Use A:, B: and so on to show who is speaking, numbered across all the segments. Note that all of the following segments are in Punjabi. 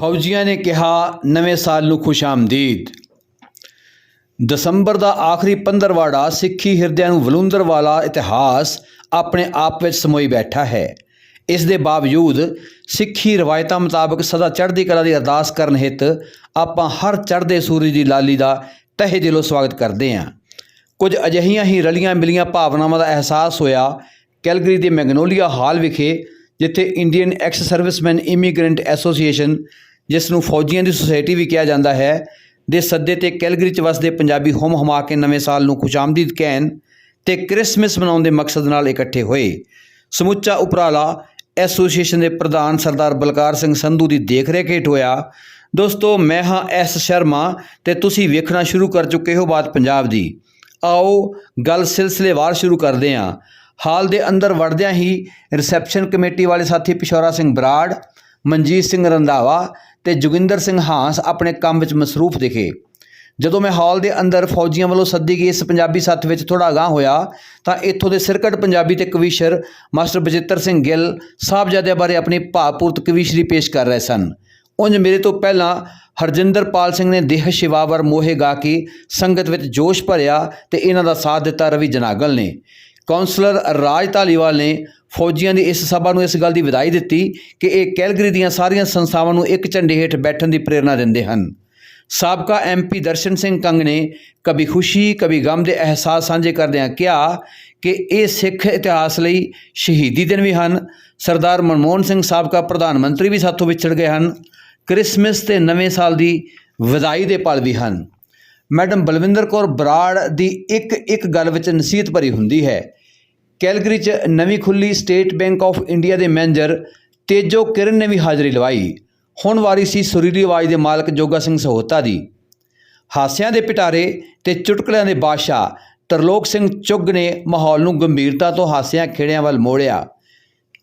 A: ਫੌਜੀਆਂ ਨੇ ਕਿਹਾ, ਨਵੇਂ ਸਾਲ ਨੂੰ ਖੁਸ਼ ਆਮਦੀਦ। ਦਸੰਬਰ ਦਾ ਆਖਰੀ ਪੰਦਰਵਾੜਾ ਸਿੱਖੀ ਹਿਰਦਿਆਂ ਨੂੰ ਵਲੂੰਦਰ ਵਾਲਾ ਇਤਿਹਾਸ ਆਪਣੇ ਆਪ ਵਿੱਚ ਸਮੋਈ ਬੈਠਾ ਹੈ। ਇਸ ਦੇ ਬਾਵਜੂਦ ਸਿੱਖੀ ਰਵਾਇਤਾਂ ਮੁਤਾਬਕ ਸਦਾ ਚੜ੍ਹਦੀ ਕਲਾ ਦੀ ਅਰਦਾਸ ਕਰਨ ਹਿੱਤ ਆਪਾਂ ਹਰ ਚੜ੍ਹਦੇ ਸੂਰਜ ਦੀ ਲਾਲੀ ਦਾ ਤਹਿ ਦਿਲੋਂ ਸਵਾਗਤ ਕਰਦੇ ਹਾਂ। ਕੁਝ ਅਜਿਹੀਆਂ ਹੀ ਰਲੀਆਂ ਮਿਲੀਆਂ ਭਾਵਨਾਵਾਂ ਦਾ ਅਹਿਸਾਸ ਹੋਇਆ ਕੈਲਗਰੀ ਦੇ ਮੈਗਨੋਲੀਆ ਹਾਲ ਵਿਖੇ, ਜਿੱਥੇ Indian Ex Servicemen Immigrant Association ਜਿਸ ਨੂੰ ਫੌਜੀਆਂ ਦੀ ਸੁਸਾਇਟੀ ਵੀ ਕਿਹਾ ਜਾਂਦਾ ਹੈ, ਦੇ ਸੱਦੇ ਤੇ ਕੈਲਗਰੀ ਚ ਵਸਦੇ ਪੰਜਾਬੀ ਹੁਮ ਹੁਮਾ ਕੇ ਨਵੇਂ ਸਾਲ ਨੂੰ ਖੁਸ਼ਾਮਦੀਦ ਕਹਿਣ ਤੇ ਕ੍ਰਿਸਮਸ ਮਨਾਉਣ ਦੇ ਮਕਸਦ ਨਾਲ ਇਕੱਠੇ ਹੋਏ। ਸਮੁੱਚਾ ਉਪਰਾਲਾ ਐਸੋਸੀਏਸ਼ਨ ਦੇ ਪ੍ਰਧਾਨ ਸਰਦਾਰ ਬਲਕਾਰ ਸਿੰਘ ਸੰਧੂ ਦੀ ਦੇਖਰੇਖ ਹੇਠ ਹੋਇਆ। ਦੋਸਤੋ, ਮੈਂ ਹਾਂ ਐਸ ਸ਼ਰਮਾ ਤੇ ਤੁਸੀਂ ਵੇਖਣਾ ਸ਼ੁਰੂ ਕਰ ਚੁੱਕੇ ਹੋ ਬਾਤ ਪੰਜਾਬ ਦੀ। ਆਓ, ਗੱਲ ਸਿਲਸਿਲੇਵਾਰ ਸ਼ੁਰੂ ਕਰਦੇ ਹਾਂ। ਹਾਲ ਦੇ ਅੰਦਰ ਵੜਦਿਆਂ ਹੀ ਰਿਸੈਪਸ਼ਨ ਕਮੇਟੀ ਵਾਲੇ ਸਾਥੀ ਪਿਸ਼ੌਰਾ ਸਿੰਘ ਬਰਾੜ, ਮਨਜੀਤ ਸਿੰਘ ਰੰਧਾਵਾ ਤੇ ਜੋਗਿੰਦਰ ਸਿੰਘ ਹਾਂਸ ਆਪਣੇ ਕੰਮ ਵਿੱਚ ਮਸਰੂਫ ਦਿਖੇ। ਜਦੋਂ ਮੈਂ ਹਾਲ ਦੇ ਅੰਦਰ ਫੌਜੀਆਂ ਵੱਲੋਂ ਸੱਦੀ ਗਈ ਇਸ ਪੰਜਾਬੀ ਸੱਥ ਵਿੱਚ ਥੋੜਾ ਅਗਾਂਹ ਹੋਇਆ, ਤਾਂ ਇੱਥੋਂ ਦੇ ਸਿਰਕਟ ਪੰਜਾਬੀ ਤੇ ਕਵੀਸ਼ਰ ਮਾਸਟਰ ਬਜਿੱਤਰ ਸਿੰਘ ਗਿੱਲ ਸਾਹਿਬਜ਼ਾਦਿਆਂ ਬਾਰੇ ਆਪਣੀ ਭਾਵਪੂਰਤ ਕਵੀਸ਼ਰੀ ਪੇਸ਼ ਕਰ ਰਹੇ ਸਨ। ਉਂਝ ਮੇਰੇ ਤੋਂ ਪਹਿਲਾਂ ਹਰਜਿੰਦਰਪਾਲ ਸਿੰਘ ਨੇ ਦੇਹ ਸ਼ਿਵਾਵਰ ਮੋਹੇ ਗਾ ਕੇ ਸੰਗਤ ਵਿੱਚ ਜੋਸ਼ ਭਰਿਆ ਤੇ ਇਹਨਾਂ ਦਾ ਸਾਥ ਦਿੱਤਾ ਰਵੀ ਜਨਾਗਲ ਨੇ। ਕੌਂਸਲਰ ਰਾਜ ਧਾਲੀਵਾਲ ਨੇ ਫੌਜੀਆਂ ਦੀ ਇਸ ਸਭਾ ਨੂੰ ਇਸ ਗੱਲ ਦੀ ਵਧਾਈ ਦਿੱਤੀ ਕਿ ਇਹ ਕੈਲਗਰੀ ਦੀਆਂ ਸਾਰੀਆਂ ਸੰਸਥਾਵਾਂ ਨੂੰ ਇੱਕ ਝੰਡੇ ਹੇਠ ਬੈਠਣ ਦੀ ਪ੍ਰੇਰਣਾ ਦਿੰਦੇ ਹਨ। ਸਾਬਕਾ ਐਮਪੀ ਦਰਸ਼ਨ ਸਿੰਘ ਕੰਗ ਨੇ ਕਭੀ ਖੁਸ਼ੀ, ਕਭੀ ਗਮ ਦੇ ਅਹਿਸਾਸ ਸਾਂਝੇ ਕਰਦਿਆਂ ਕਿਹਾ ਕਿ ਇਹ ਸਿੱਖ ਇਤਿਹਾਸ ਲਈ ਸ਼ਹੀਦੀ ਦਿਨ ਵੀ ਹਨ। ਸਰਦਾਰ ਮਨਮੋਹਨ ਸਿੰਘ ਸਾਬਕਾ ਪ੍ਰਧਾਨ ਮੰਤਰੀ ਵੀ ਸਾਥੋਂ ਵਿਛੜ ਗਏ ਹਨ। ਕ੍ਰਿਸਮਸ ਤੇ ਨਵੇਂ ਸਾਲ ਦੀ ਵਧਾਈ ਦੇ ਪਲ ਵੀ ਹਨ। ਮੈਡਮ ਬਲਵਿੰਦਰ ਕੌਰ ਬਰਾੜ ਦੀ ਇੱਕ ਇੱਕ ਗੱਲ ਵਿੱਚ ਨਸੀਹਤ ਭਰੀ ਹੁੰਦੀ ਹੈ। ਕੈਲਗਰੀ 'ਚ ਨਵੀਂ ਖੁੱਲੀ ਸਟੇਟ ਬੈਂਕ ਆਫ ਇੰਡੀਆ ਦੇ ਮੈਨੇਜਰ ਤੇਜੋ ਕਿਰਨ ਨੇ ਵੀ ਹਾਜ਼ਰੀ ਲਵਾਈ। ਹੁਣ ਵਾਰੀ ਸੀ ਸੁਰੀਲੀ ਆਵਾਜ਼ ਦੇ ਮਾਲਕ ਜੋਗਾ ਸਿੰਘ ਸਹੋਤਾ ਦੀ। ਹਾਸਿਆਂ ਦੇ ਪਿਟਾਰੇ ਤੇ ਚੁਟਕਲਿਆਂ ਦੇ ਬਾਦਸ਼ਾਹ ਤਰਲੋਕ ਸਿੰਘ ਚੁੱਗ ਨੇ ਮਾਹੌਲ ਨੂੰ ਗੰਭੀਰਤਾ ਤੋਂ ਹਾਸਿਆਂ ਖੇੜਿਆਂ ਵੱਲ ਮੋੜਿਆ।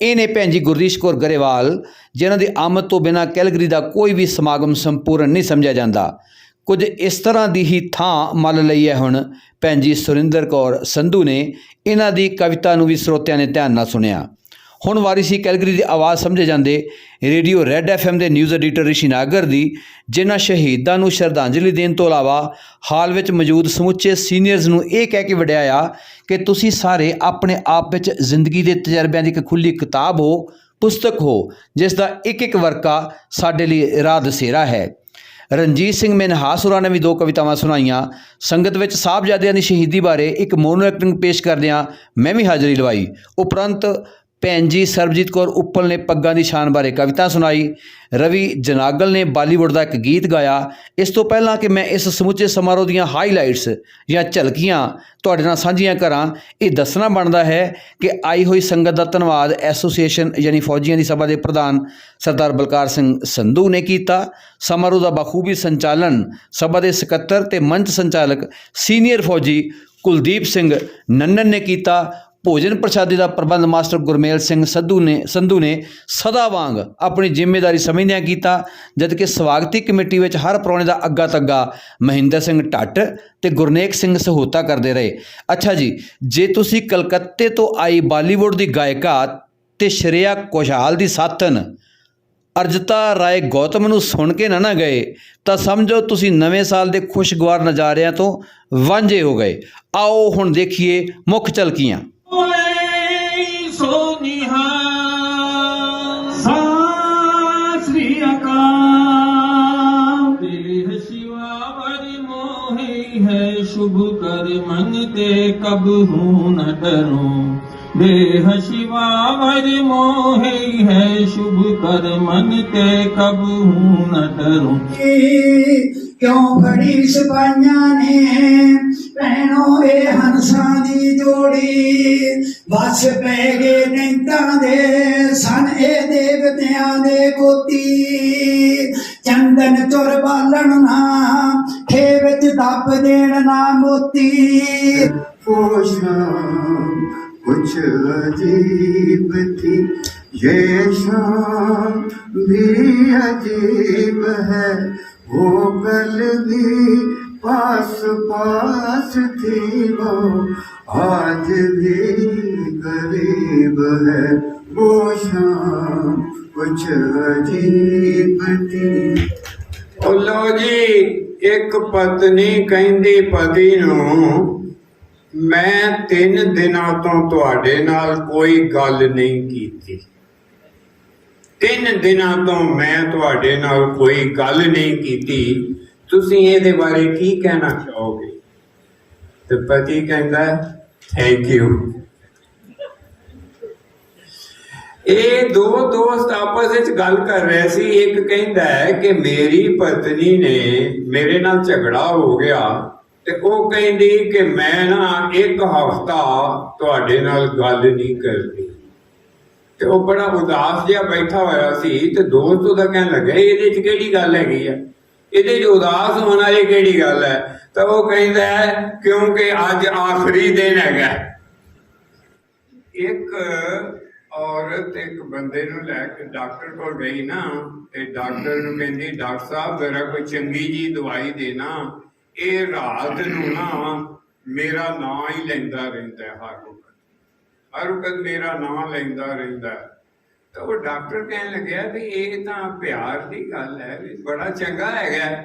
A: ਇਹ ਨੇ ਭੈਣ ਜੀ ਗੁਰਦੀਸ਼ ਕੌਰ ਗਰੇਵਾਲ, ਜਿਨ੍ਹਾਂ ਦੀ ਆਮਦ ਤੋਂ ਬਿਨਾਂ ਕੈਲਗਰੀ ਦਾ ਕੋਈ ਵੀ ਸਮਾਗਮ ਸੰਪੂਰਨ ਨਹੀਂ ਸਮਝਿਆ ਜਾਂਦਾ। ਕੁਝ ਇਸ ਤਰ੍ਹਾਂ ਦੀ ਹੀ ਥਾਂ ਮੱਲ ਲਈ ਹੈ ਹੁਣ। ਭੈਣ ਜੀ ਸੁਰਿੰਦਰ ਕੌਰ ਸੰਧੂ ਨੇ ਇਹਨਾਂ ਦੀ ਕਵਿਤਾ ਨੂੰ ਵੀ ਸਰੋਤਿਆਂ ਨੇ ਧਿਆਨ ਨਾਲ ਸੁਣਿਆ। ਹੁਣ ਵਾਰੀ ਸੀ ਕੈਲਗਰੀ ਦੀ ਆਵਾਜ਼ ਸਮਝੇ ਜਾਂਦੇ ਰੇਡੀਓ ਰੈੱਡ ਐਫਐਮ ਦੇ ਨਿਊਜ਼ ਐਡੀਟਰ ਰਿਸ਼ੀ ਨਾਗਰ ਦੀ, ਜਿਨ੍ਹਾਂ ਸ਼ਹੀਦਾਂ ਨੂੰ ਸ਼ਰਧਾਂਜਲੀ ਦੇਣ ਤੋਂ ਇਲਾਵਾ ਹਾਲ ਵਿੱਚ ਮੌਜੂਦ ਸਮੁੱਚੇ ਸੀਨੀਅਰਸ ਨੂੰ ਇਹ ਕਹਿ ਕੇ ਵਡਿਆਇਆ ਕਿ ਤੁਸੀਂ ਸਾਰੇ ਆਪਣੇ ਆਪ ਵਿੱਚ ਜ਼ਿੰਦਗੀ ਦੇ ਤਜਰਬਿਆਂ ਦੀ ਇੱਕ ਖੁੱਲੀ ਕਿਤਾਬ ਹੋ, ਪੁਸਤਕ ਹੋ, ਜਿਸ ਦਾ ਇੱਕ ਇੱਕ ਵਰਕਾ ਸਾਡੇ ਲਈ ਰਾਹ ਦਸੇਰਾ ਹੈ। ਰਣਜੀਤ ਸਿੰਘ ਮਨਹਾਸ ਹੋਰਾਂ ਨੇ ਵੀ ਦੋ ਕਵਿਤਾਵਾਂ ਸੁਣਾਈਆਂ। ਸੰਗਤ ਵਿੱਚ ਸਾਹਿਬਜ਼ਾਦਿਆਂ ਦੀ ਸ਼ਹੀਦੀ ਬਾਰੇ ਇੱਕ ਮੋਨੋ ਐਕਟਿੰਗ ਪੇਸ਼ ਕਰਦਿਆਂ ਮੈਂ ਵੀ ਹਾਜ਼ਰੀ ਲਵਾਈ। ਉਪਰੰਤ ਭੈਣ ਜੀ ਸਰਬਜੀਤ ਕੌਰ ਉੱਪਲ ਨੇ ਪੱਗਾਂ ਦੀ ਸ਼ਾਨ ਬਾਰੇ ਕਵਿਤਾ ਸੁਣਾਈ। ਰਵੀ ਜਨਾਗਲ ਨੇ ਬਾਲੀਵੁੱਡ ਦਾ ਇੱਕ ਗੀਤ ਗਾਇਆ। ਇਸ ਤੋਂ ਪਹਿਲਾਂ ਕਿ ਮੈਂ ਇਸ ਸਮੁੱਚੇ ਸਮਾਰੋਹ ਦੀਆਂ ਹਾਈਲਾਈਟਸ ਜਾਂ ਝਲਕੀਆਂ ਤੁਹਾਡੇ ਨਾਲ ਸਾਂਝੀਆਂ ਕਰਾਂ, ਇਹ ਦੱਸਣਾ ਬਣਦਾ ਹੈ ਕਿ ਆਈ ਹੋਈ ਸੰਗਤ ਦਾ ਧੰਨਵਾਦ ਐਸੋਸੀਏਸ਼ਨ ਯਾਨੀ ਫੌਜੀਆਂ ਦੀ ਸਭਾ ਦੇ ਪ੍ਰਧਾਨ ਸਰਦਾਰ ਬਲਕਾਰ ਸਿੰਘ ਸੰਧੂ ਨੇ ਕੀਤਾ। ਸਮਾਰੋਹ ਦਾ ਬਖੂਬੀ ਸੰਚਾਲਨ ਸਭਾ ਦੇ ਸਕੱਤਰ ਤੇ ਮੰਚ ਸੰਚਾਲਕ ਸੀਨੀਅਰ ਫੌਜੀ ਕੁਲਦੀਪ ਸਿੰਘ ਨੰਨਨ ਨੇ ਕੀਤਾ। ਭੋਜਨ ਪ੍ਰਸ਼ਾਦੀ ਦਾ ਪ੍ਰਬੰਧ ਮਾਸਟਰ ਗੁਰਮੇਲ ਸਿੰਘ ਸੰਧੂ ਨੇ ਸੰਧੂ ਨੇ ਸਦਾ ਵਾਂਗ ਆਪਣੀ ਜ਼ਿੰਮੇਵਾਰੀ ਸਮਝਦਿਆਂ ਕੀਤਾ ਜਦਕਿ ਸਵਾਗਤੀ ਕਮੇਟੀ ਵਿੱਚ ਹਰ ਪ੍ਰਾਹੁਣੇ ਦਾ ਅੱਗਾ ਤੱਗਾ ਮਹਿੰਦਰ ਸਿੰਘ ਢੱਟ ਤੇ ਗੁਰਨੇਕ ਸਿੰਘ ਸਹੋਤਾ ਕਰਦੇ ਰਹੇ। ਅੱਛਾ ਜੀ, ਜੇ ਤੁਸੀਂ ਕਲਕੱਤੇ ਤੋਂ ਆਈ ਬਾਲੀਵੁੱਡ ਦੀ ਗਾਇਕਾ ਤੇ ਸ਼੍ਰੇਆ ਕੋਸ਼ਾਲ ਦੀ ਸਾਥਨ ਅਰਜਤਾ ਰਾਏ ਗੌਤਮ ਨੂੰ ਸੁਣ ਕੇ ਨਾ ਨਾ ਗਏ, ਤਾਂ ਸਮਝੋ ਤੁਸੀਂ ਨਵੇਂ ਸਾਲ ਦੇ ਖੁਸ਼ਗਵਾਰ ਨਜ਼ਾਰਿਆਂ ਤੋਂ ਵਾਂਝੇ ਹੋ ਗਏ। ਆਓ ਹੁਣ ਦੇਖੀਏ ਮੁੱਖ ਝਲਕੀਆਂ।
B: ਹੈ ਸ਼ੁਭ ਕਰ ਮਨ ਤੇ ਕਬ ਹੂੰ ਨ ਡਰੂੰ। ਦੇਹ ਸ਼ਿਵਾ ਵਰ ਮੋਹੀ ਹੈ, ਸ਼ੁਭ ਕਰ ਮਨ ਤੇ ਕਬ ਹੂੰ ਨ ਡਰੂੰ
C: ਕਿਉਂ ਫੜੀ ਸਿਪਾਹੀਆਂ ਨੇ ਭੈਣੋ ਇਹ ਹੰਸਾਂ ਦੀ ਜੋੜੀ ਵਸ ਪੈ ਗਏ ਨੈਂਤਾਂ ਦੇ ਸਨ ਇਹ ਦੇਵਤਿਆਂ ਦੇ ਗੋਤੀ ਚੰਦਨ ਤੁਰ ਬਾਲਣ ਨਾ ਖੇ ਵਿੱਚ ਦੱਬ ਦੇਣ ਨਾ ਮੋਤੀ
D: शाम कुछ अजीब थी ये शाम भी अजीब है वो कल भी पास पास थी वो आज भी करीब है वो शाम ਕੁਛ ਅਜੀਬ ਥੀ
E: ਉਹ ਲਓ ਜੀ ਇੱਕ ਪਤਨੀ ਕਹਿੰਦੀ ਪਤੀ ਨੂੰ ਮੈਂ ਤਿੰਨ ਦਿਨਾਂ ਤੋਂ ਤੁਹਾਡੇ ਨਾਲ ਕੋਈ ਗੱਲ ਨਹੀਂ ਕੀਤੀ ਤਿੰਨ ਦਿਨਾਂ ਤੋਂ ਮੈਂ ਤੁਹਾਡੇ ਨਾਲ ਕੋਈ ਗੱਲ ਨਹੀਂ ਕੀਤੀ। ਤੁਸੀਂ ਇਹਦੇ ਬਾਰੇ ਕੀ ਕਹਿਣਾ ਚਾਹੋਗੇ? ਤੇ ਪਤੀ ਕਹਿੰਦਾ ਥੈਂਕ ਯੂ ਇਹ ਦੋ ਦੋਸਤ ਆਪਸ ਵਿੱਚ ਗੱਲ ਕਰ ਰਹੇ ਸੀ। ਇੱਕ ਕਹਿੰਦਾ ਹੈ ਕਿ ਮੇਰੀ ਪਤਨੀ ਨੇ ਮੇਰੇ ਨਾਲ ਝਗੜਾ ਹੋ ਗਿਆ ਤੇ ਉਹ ਕਹਿੰਦੀ ਕਿ ਮੈਂ ਨਾ ਇੱਕ ਹਫ਼ਤਾ ਤੁਹਾਡੇ ਨਾਲ ਗੱਲ ਨਹੀਂ ਕਰਦੀ ਤੇ ਉਹ ਬੜਾ ਉਦਾਸ ਜਿਹਾ ਬੈਠਾ ਹੋਇਆ ਸੀ ਤੇ ਦੋਸਤ ਉਹਦਾ ਕਹਿਣ ਲੱਗਾ ਇਹਦੇ 'ਚ ਕਿਹੜੀ ਗੱਲ ਹੈਗੀ ਆ? ਇਹਦੇ 'ਚ ਉਦਾਸ ਹੋਣਾ ਵਾਲੀ ਕਿਹੜੀ ਗੱਲ ਹੈ? ਤਾਂ ਉਹ ਕਹਿੰਦਾ ਕਿਉਂਕਿ ਅੱਜ ਆਖਰੀ ਦਿਨ ਹੈਗਾ ਇੱਕ ਔਰਤ ਇੱਕ ਬੰਦੇ ਨੂੰ ਲੈ ਕੇ ਡਾਕਟਰ ਕੋਲ ਗਈ ਨਾ, ਤੇ ਡਾਕਟਰ ਨੂੰ ਕਹਿੰਦੀ, ਡਾਕਟਰ ਸਾਹਿਬ, ਜ਼ਰਾ ਕੋਈ ਚੰਗੀ ਜੀ ਦਵਾਈ ਦੇਣਾ। ਇਹ ਰਾਤ ਨੂੰ ਨਾ ਮੇਰਾ ਨਾਂ ਹੀ ਲੈਂਦਾ ਰਹਿੰਦਾ ਹਰ ਹਰ ਵਕਤ ਮੇਰਾ ਨਾਂ ਲੈਂਦਾ ਰਹਿੰਦਾ। ਤਾਂ ਉਹ ਡਾਕਟਰ ਕਹਿਣ ਲੱਗਿਆ ਵੀ ਇਹ ਤਾਂ ਪਿਆਰ ਦੀ ਗੱਲ ਹੈ ਵੀ ਬੜਾ ਚੰਗਾ ਹੈਗਾ।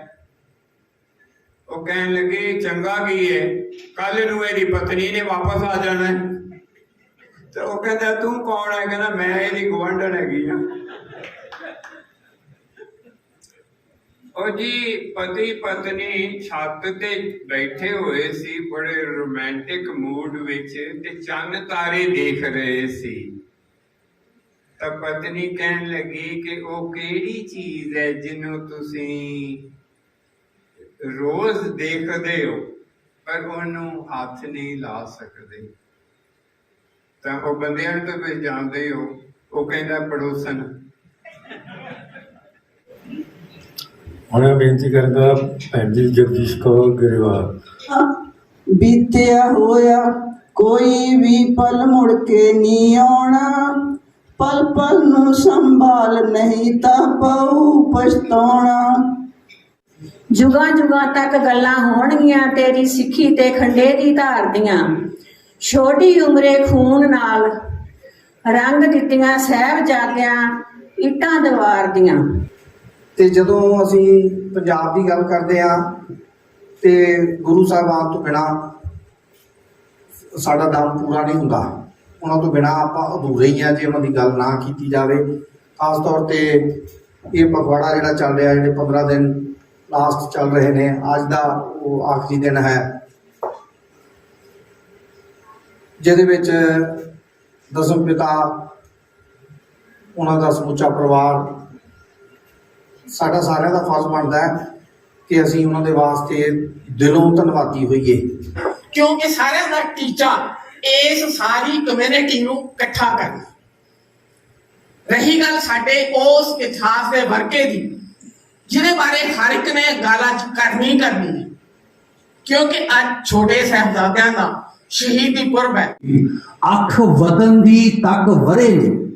E: ਉਹ ਕਹਿਣ ਲੱਗੇ, ਚੰਗਾ ਕੀ ਹੈ? ਕੱਲ ਨੂੰ ਇਹਦੀ ਪਤਨੀ ਨੇ ਵਾਪਸ ਆ ਜਾਣਾ ਤੇ ਉਹ ਕਹਿੰਦਾ, ਤੂੰ ਕੌਣ ਹੈ? ਕਹਿੰਦਾ, ਮੈਂ ਇਹਦੀ ਗਵੰਡਨ ਹੈਗੀ ਆ ਉਹ ਜੀ ਪਤੀ ਪਤਨੀ ਛੱਤ ਤੇ ਬੈਠੇ ਹੋਏ ਸੀ, ਬੜੇ ਰੋਮਾਂਟਿਕ ਮੂਡ ਵਿੱਚ ਤੇ ਚੰਨ ਤਾਰੇ ਦੇਖ ਰਹੇ ਸੀ। ਤਾਂ ਪਤਨੀ ਕਹਿਣ ਲੱਗੀ ਕਿ ਉਹ ਕਿਹੜੀ ਚੀਜ਼ ਹੈ ਜਿਹਨੂੰ ਤੁਸੀਂ ਰੋਜ਼ ਦੇਖਦੇ ਹੋ, ਪਰ ਉਹਨੂੰ ਹੱਥ ਨਹੀਂ ਲਾ ਸਕਦੇ। ਤਾਂ ਉਹ ਬੰਦਿਆਂ ਤੋਂ ਵੀ ਤੁਸੀਂ ਜਾਣਦੇ ਹੋ, ਉਹ ਕਹਿੰਦਾ ਪੜੋਸਨ
F: ਹੁਣ ਮੈਂ ਬੇਨਤੀ ਕਰਦਾ ਭੈਣ ਜੀ ਜਗਦੀਸ਼ ਕੌਰ ਗਰੇਵਾਲ।
G: ਬੀਤਿਆ ਹੋਇਆ ਕੋਈ ਵੀ ਪਲ ਮੁੜ ਕੇ ਨਹੀਂ ਆਉਣਾ। ਪਲ ਪਲ ਨੂੰ ਸੰਭਾਲ ਨਹੀਂ ਤਾਂ ਪਊ ਪਛਤਾਉਣਾ।
H: ਜੁਗਾਂ ਜੁਗਾਂ ਤੱਕ ਗੱਲਾਂ ਹੋਣਗੀਆਂ ਤੇਰੀ ਸਿੱਖੀ ਤੇ ਖੰਡੇ ਦੀ ਧਾਰ ਦੀਆਂ। ਛੋਟੀ ਉਮਰੇ ਖੂਨ ਨਾਲ ਰੰਗ ਦਿੱਤੀਆਂ ਸਹਿਬਜ਼ਾਦਿਆਂ ਇੱਟਾਂ ਦੀਵਾਰ ਦੀਆਂ।
C: ਤੇ ਜਦੋਂ ਅਸੀਂ ਪੰਜਾਬ ਦੀ ਗੱਲ ਕਰਦੇ ਆ ਤੇ ਗੁਰੂ ਸਾਹਿਬਾਨ ਤੋਂ ਬਿਨਾ ਸਾਡਾ ਦਮ ਪੂਰਾ ਨਹੀਂ ਹੁੰਦਾ। ਉਹਨਾਂ ਤੋਂ ਬਿਨਾ ਆਪਾਂ ਅਧੂਰੇ ਹੀ ਆ ਜੇ ਉਹਨਾਂ ਦੀ ਗੱਲ ਨਾ ਕੀਤੀ ਜਾਵੇ। ਖਾਸ ਤੌਰ ਤੇ ਇਹ ਪਖਵਾੜਾ ਜਿਹੜਾ ਚੱਲ ਰਿਹਾ, ਜਿਹੜੇ 15 ਦਿਨ ਲਾਸਟ ਚੱਲ ਰਹੇ ਨੇ, ਅੱਜ ਦਾ ਉਹ ਆਖਰੀ ਦਿਨ ਹੈ। ਜਿਹਦੇ ਵਿੱਚ ਦਸਮ ਪਿਤਾ, ਉਹਨਾਂ ਦਾ ਸਮੁੱਚਾ ਪਰਿਵਾਰ ਸਾਡਾ ਸਾਰਿਆਂ ਦਾ ਫਰਜ਼ ਬਣਦਾ ਹੈ ਕਿ ਅਸੀਂ ਉਹਨਾਂ ਦੇ ਵਾਸਤੇ ਦਿਲੋਂ ਧੰਨਵਾਦੀ ਹੋਈਏ।
I: ਕਿਉਂਕਿ ਸਾਰਿਆਂ ਦਾ ਟੀਚਾ ਇਸ ਸਾਰੀ ਕਮਿਊਨਿਟੀ ਨੂੰ ਇਕੱਠਾ ਕਰਨਾ। ਰਹੀ ਗੱਲ ਸਾਡੇ ਉਸ ਇਤਿਹਾਸ ਦੇ ਵਰਕੇ ਦੀ ਜਿਹਦੇ ਬਾਰੇ ਹਰ ਇੱਕ ਨੇ ਗਾਲਾਂ ਚ ਕਰਨੀ ਕਰਨੀ ਹੈ। ਕਿਉਂਕਿ ਅੱਜ ਛੋਟੇ ਸਾਹਿਬਜ਼ਾਦਿਆਂ ਦਾ ਸ਼ਹੀਦੀ ਪੁਰਬ ਹੈ।
J: ਅੱਖ ਵਤਨ ਦੀ ਤੱਕ ਵਰੇ ਨੂੰ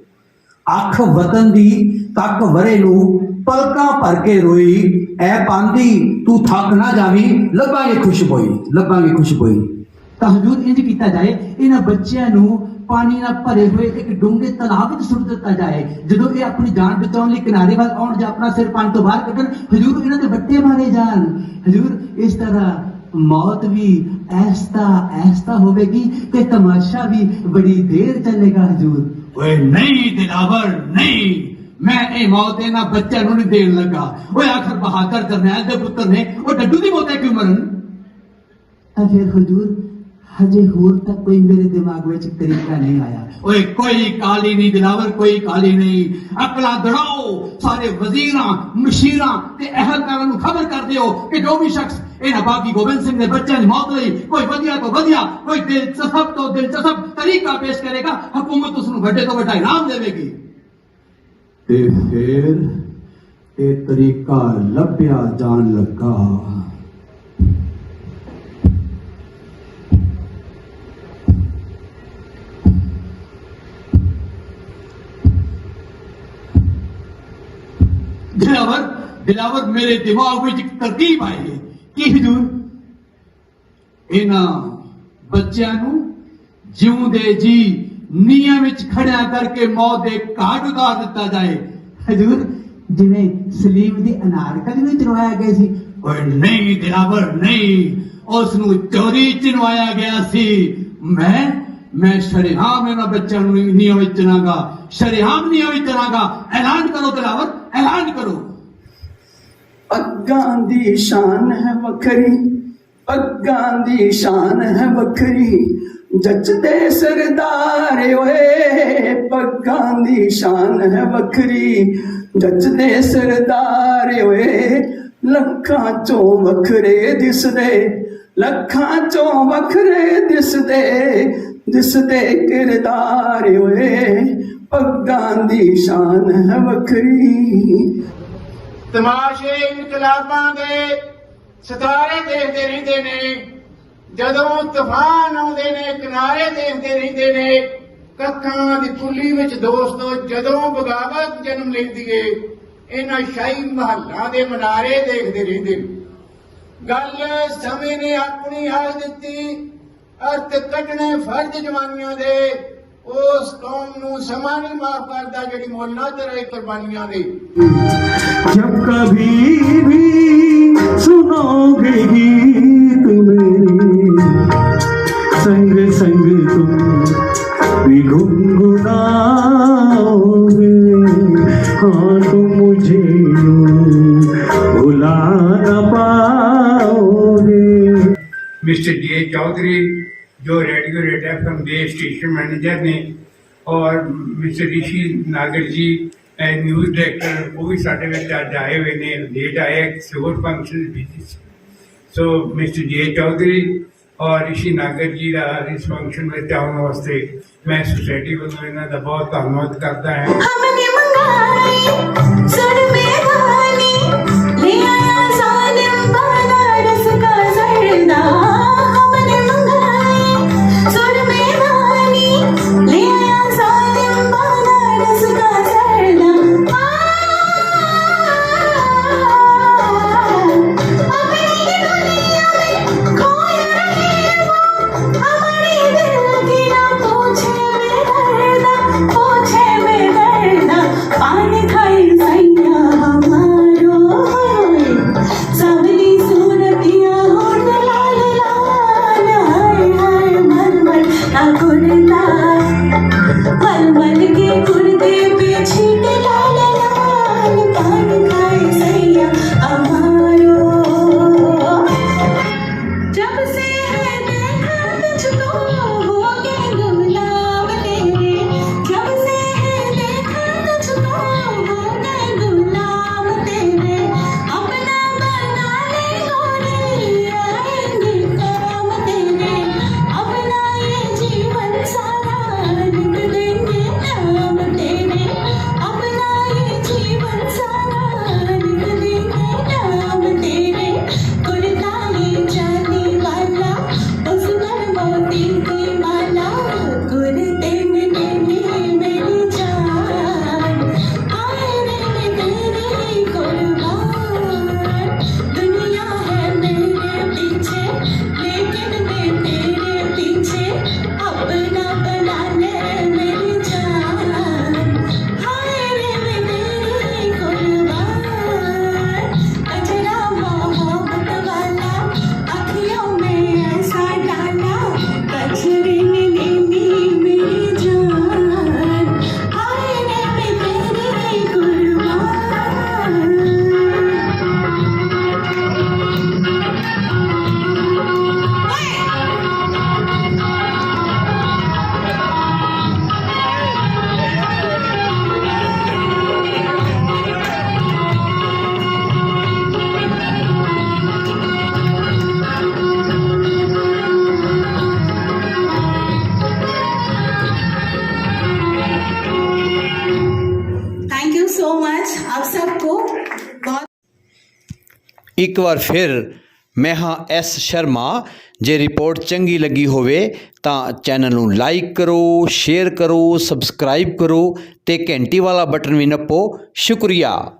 J: ਅੱਖ ਵਤਨ ਦੀ ਤੱਕ ਵਰੇ ਨੂੰ ਪਲਕਾਂ ਭਰ ਕੇ ਰੋਈ, ਐ ਪਾਂਦੀ, ਤੂੰ ਥੱਕ ਨਾ ਜਾਵੀਂ, ਲੱਭਾਂਗੇ ਖੁਸ਼ਬੋਈ ਲੱਭਾਂਗੇ ਖੁਸ਼ਬੋਈ।
K: ਤਾਂ ਹਜ਼ੂਰ ਇੰਜ ਕੀਤਾ ਜਾਏ, ਇਹਨਾਂ ਬੱਚਿਆਂ ਨੂੰ ਪਾਣੀ ਨਾਲ ਭਰੇ ਹੋਏ ਇੱਕ ਡੂੰਘੇ ਤਲਾਬ ਵਿੱਚ ਸੁੱਟ ਦਿੱਤਾ ਜਾਏ। ਜਦੋਂ ਇਹ ਆਪਣੀ ਜਾਨ ਬਚਾਉਣ ਲਈ ਕਿਨਾਰੇ ਵੱਲ ਆਉਣ ਜਾਂ ਆਪਣਾ ਸਿਰ ਪਾਣੀ ਤੋਂ ਬਾਹਰ ਕੱਢਣ, ਹਜ਼ੂਰ ਇਹਨਾਂ ਦੇ ਬੱਟੇ ਮਾਰੇ ਜਾਣ। ਹਜ਼ੂਰ ਇਸ ਤਰ੍ਹਾਂ ਮੌਤ ਵੀ ਐਸਤਾ ਐਸਤਾ ਹੋਵੇਗੀ ਤੇ ਤਮਾਸ਼ਾ ਵੀ ਬੜੀ ਦੇਰ ਚੱਲੇਗਾ ਹਜ਼ੂਰ।
J: ਓਏ ਨਹੀਂ ਦਿਲਾਵਰ, ਨਹੀਂ। ਮੈਂ ਇਹ ਮੌਤ ਇਹਨਾਂ ਬੱਚਿਆਂ ਨੂੰ ਨਹੀਂ ਦੇਣ ਲੱਗਾ। ਓਏ ਆਖਰ ਬਹਾਦਰ ਜਰਨੈਲ ਦੇ ਪੁੱਤਰ ਨੇ ਉਹ ਡੱਡੂ ਦੀ ਮੌਤ ਹੈ ਕਿਉਂ ਮਰਨ?
K: ਫਿਰ ਹਜ਼ੂਰ ਹਜੇ ਹੋਰ ਤੱਕ ਕੋਈ ਮੇਰੇ ਦਿਮਾਗ ਵਿੱਚ ਤਰੀਕਾ ਨਹੀਂ ਆਇਆ।
J: ਓਏ ਕੋਈ ਕਾਲੀ ਨਹੀਂ ਦਿਲਾਵਰ ਕੋਈ ਕਾਲੀ ਨਹੀਂ। ਅਕਲਾ ਦੜਾਓ ਸਾਰੇ ਵਜ਼ੀਰਾਂ ਮਸ਼ੀਰਾਂ ਤੇ ਅਹਿਲਕਾਰਾਂ ਨੂੰ ਖਬਰ ਕਰ ਦਿਓ ਕਿ ਜੋ ਵੀ ਸ਼ਖਸ ਇਹਨਾਂ ਬਾਗੀ ਗੋਬਿੰਦ ਸਿੰਘ ਦੇ ਬੱਚਿਆਂ ਦੀ ਮੌਤ ਲਈ ਕੋਈ ਵਧੀਆ ਤੋਂ ਵਧੀਆ ਕੋਈ ਦਿਲਚਸਪ ਤੋਂ ਦਿਲਚਸਪ ਤਰੀਕਾ ਪੇਸ਼ ਕਰੇਗਾ ਹਕੂਮਤ ਉਸ ਨੂੰ ਵੱਡੇ ਤੋਂ ਵੱਡਾ ਇਨਾਮ ਦੇਵੇਗੀ। ਤੇ ਫਿਰ ਇਹ ਤਰੀਕਾ ਲੱਭਿਆ ਜਾਣ ਲੱਗਾ। ਦਿਲਾਵਰ ਦਿਲਾਵਰ ਮੇਰੇ ਦਿਮਾਗ ਵਿੱਚ ਇੱਕ ਤਰਕੀਬ ਆਈ ਹੈ। ਕੀ ਹਜ਼ੂਰ? ਇਹਨਾਂ ਬੱਚਿਆਂ ਨੂੰ ਜਿਉਂਦੇ ਜੀ ਨੀਹਾਂ ਵਿੱਚ ਖੜਿਆ ਕਰਕੇ ਮੌਤ ਦੇ ਘਾਟ ਉਤਾਰ ਦਿੱਤਾ ਜਾਏ।
K: ਹਜੂਰ, ਜਿਵੇਂ ਸਲੀਮ ਦੀ ਅਨਾਰਕਲੀ ਨੂੰ ਚਰਵਾਇਆ ਗਿਆ ਸੀ
J: ਓਏ ਨਹੀਂ ਦਿਲਾਵਰ ਨਹੀਂ ਉਸ ਨੂੰ ਚੋਰੀ ਚਨਵਾਇਆ ਗਿਆ ਸੀ। ਮੈਂ ਮੈਂ ਸ਼ਰੀਆਮ ਇਹਨਾਂ ਬੱਚਿਆਂ ਨੂੰ ਨਹੀਂ ਵੇਚਣਾਗਾ ਸ਼ਰੀਆਮ ਨਹੀਂ ਵੇਚਣਾਗਾ ਐਲਾਨ ਕਰੋ ਦਿਲਾਵਰ ਐਲਾਨ ਕਰੋ।
L: ਅੱਗਾਂ ਦੀ ਸ਼ਾਨ ਹੈ ਵੱਖਰੀ, ਅੱਗਾਂ ਦੀ ਸ਼ਾਨ ਹੈ ਵੱਖਰੀ। ਜੱਜਦੇ ਸਰਦਾਰ ਓਏ, ਪੱਗਾਂ ਦੀ ਸ਼ਾਨ ਹੈ ਵੱਖਰੀ। ਜੱਜਦੇ ਸਰਦਾਰ ਓਏ, ਲੱਖਾਂ ਚੋਂ ਵੱਖਰੇ ਦਿਸਦੇ। ਲੱਖਾਂ ਚੋਂ ਵੱਖਰੇ ਦਿਸਦੇ ਦਿਸਦੇ ਕਿਰਦਾਰ ਓਏ, ਪੱਗਾਂ ਦੀ ਸ਼ਾਨ ਹੈ ਵੱਖਰੀ।
M: ਤਮਾਸ਼ੇ ਇਨਕਲਾਬਾਂ ਦੇ ਸਿਤਾਰੇ ਦੇਖਦੇ ਰਹਿੰਦੇ ਨੇ। ਜਦੋਂ ਤੂਫਾਨ ਆਉਂਦੇ ਨੇ, ਕਿਨਾਰੇ ਦੇਖਦੇ ਰਹਿੰਦੇ ਨੇ, ਕੱਖਾਂ ਦੀ ਕੁੱਲੀ ਵਿੱਚ ਦੋਸਤੋ ਜਦੋਂ ਬਗਾਵਤ ਜਨਮ ਲੈਂਦੀ ਏ, ਇਹਨਾਂ ਸ਼ਾਹੀ ਮਹੱਲਾਂ ਦੇ ਮਨਾਰੇ ਦੇਖਦੇ ਰਹਿੰਦੇ ਨੇ। ਗੱਲ ਸਮੇਂ ਨੇ ਆਪਣੀ ਹਾਲ ਦਿੱਤੀ, ਅਰਥ ਕੱਢਣੇ ਫਰਜ਼ ਜਵਾਨੀਆਂ ਦੇ, ਉਸ ਕੌਮ ਨੂੰ ਸਮਾਂ ਨਹੀਂ ਮਾਫ ਕਰਦਾ ਜਿਹੜੀ ਮੋਲਾ ਤੇਰੇ ਕੁਰਬਾਨੀਆਂ ਦੇ।
D: ਜਬ ਕਭੀ ਵੀ ਸੁਣੋਗੇ ਗੀਤ ਮੇਰੇ संग संग तुम भी गुनगुनाओगे हाँ तुम मुझे यूं भुला न पाओगे
N: मिस्टर जे चौधरी जो रेडियो रेड एफ ਦੇ ਸਟੇਸ਼ਨ ਮੈਨੇਜਰ ਨੇ ਔਰ ਮਿਸਟਰ ਰਿਸ਼ੀ ਨਾਗਰ ਜੀ ਨਿਊਜ਼ ਡਾਇਰੈਕਟਰ ਉਹ ਵੀ ਸਾਡੇ ਵਿੱਚ ਅੱਜ ਆਏ ਹੋਏ ਨੇ ਲੇਟ ਆਏ ਕਿਸੇ ਹੋਰ ਫੰਕਸ਼ਨ ਬਿਜ਼ੀ ਸੀ ਸੋ ਮਿਸਟਰ ਜੇ ਚੌਧਰੀ ਔਰ ਰਿਸ਼ੀ ਨਾਗਰ ਜੀ ਦਾ ਇਸ ਫੰਕਸ਼ਨ ਵਿੱਚ ਆਉਣ ਵਾਸਤੇ ਮੈਂ ਸੁਸਾਇਟੀ ਵੱਲੋਂ ਇਹਨਾਂ ਦਾ ਬਹੁਤ ਧੰਨਵਾਦ ਕਰਦਾ ਹਾਂ।
A: ਇੱਕ ਵਾਰ ਫਿਰ ਮੈਂ ਹਾਂ ਐਸ ਸ਼ਰਮਾ। ਜੇ ਰਿਪੋਰਟ ਚੰਗੀ ਲੱਗੀ ਹੋਵੇ ਤਾਂ ਚੈਨਲ ਨੂੰ ਲਾਈਕ ਕਰੋ, ਸ਼ੇਅਰ ਕਰੋ, ਸਬਸਕ੍ਰਾਈਬ ਕਰੋ ਤੇ ਘੰਟੀ ਵਾਲਾ ਬਟਨ ਵੀ ਨੱਪੋ। ਸ਼ੁਕਰੀਆ।